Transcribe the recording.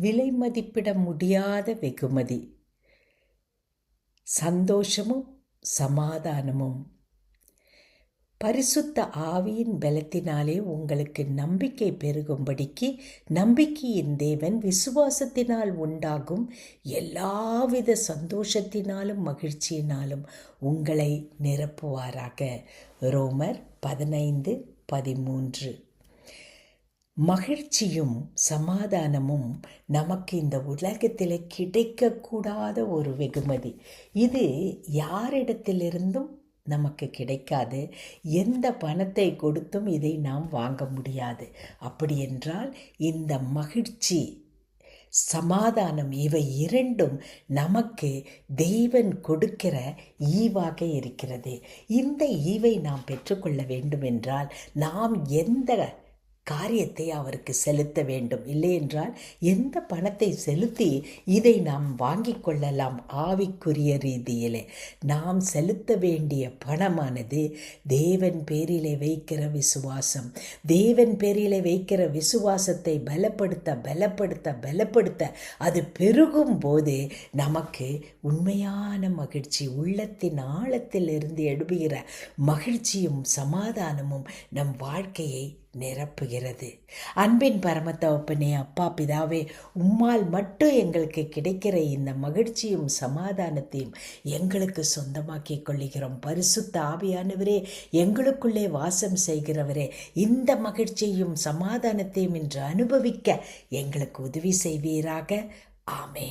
விலை மதிப்பிட முடியாத வெகுமதி. சந்தோஷமும் சமாதானமும். பரிசுத்த ஆவியின் பலத்தினாலே உங்களுக்கு நம்பிக்கை பெருகும்படிக்கு நம்பிக்கையின் தேவன் விசுவாசத்தினால் உண்டாகும் எல்லாவித சந்தோஷத்தினாலும் மகிழ்ச்சியினாலும் உங்களை நிரப்புவாராக. ரோமர் பதினைந்து பதிமூன்று. மகிழ்ச்சியும் சமாதானமும் நமக்கு இந்த உலகத்தில் கிடைக்கக்கூடாத ஒரு வெகுமதி. இது யாரிடத்திலிருந்தும் நமக்கு கிடைக்காது. எந்த பணத்தை கொடுத்தும் இதை நாம் வாங்க முடியாது. அப்படி என்றால் இந்த மகிழ்ச்சி சமாதானம் இவை இரண்டும் நமக்கு தெய்வன் கொடுக்கிற ஈவாக இருக்கிறது. இந்த ஈவை நாம் பெற்றுக்கொள்ள வேண்டுமென்றால் நாம் எந்த காரியத்தை அவருக்கு செலுத்த வேண்டும். இல்லையென்றால் எந்த பணத்தை செலுத்தி இதை நாம் வாங்கிக் கொள்ளலாம்? ஆவிக்குரிய ரீதியிலே நாம் செலுத்த வேண்டிய பணமானது தேவன் பேரிலே வைக்கிற விசுவாசம். தேவன் பேரிலே வைக்கிற விசுவாசத்தை பலப்படுத்த பலப்படுத்த பலப்படுத்த அது பெருகும் போது நமக்கு உண்மையான மகிழ்ச்சி உள்ளத்தின் ஆழத்திலிருந்து எழுப்புகிற மகிழ்ச்சியும் சமாதானமும் நம் வாழ்க்கையை நிரப்புகிறது. அன்பின் பரமத்தவப்பனே அப்பா பிதாவே உம்மால் மட்டும் எங்களுக்கு கிடைக்கிற இந்த மகிழ்ச்சியும் சமாதானத்தையும் எங்களுக்கு சொந்தமாக்கி கொள்ளுகிறோம். பரிசுத்த ஆவியானவரே எங்களுக்குள்ளே வாசம் செய்கிறவரே இந்த மகிழ்ச்சியையும் சமாதானத்தையும் இன்று அனுபவிக்க எங்களுக்கு உதவி செய்வீராக. ஆமேன்.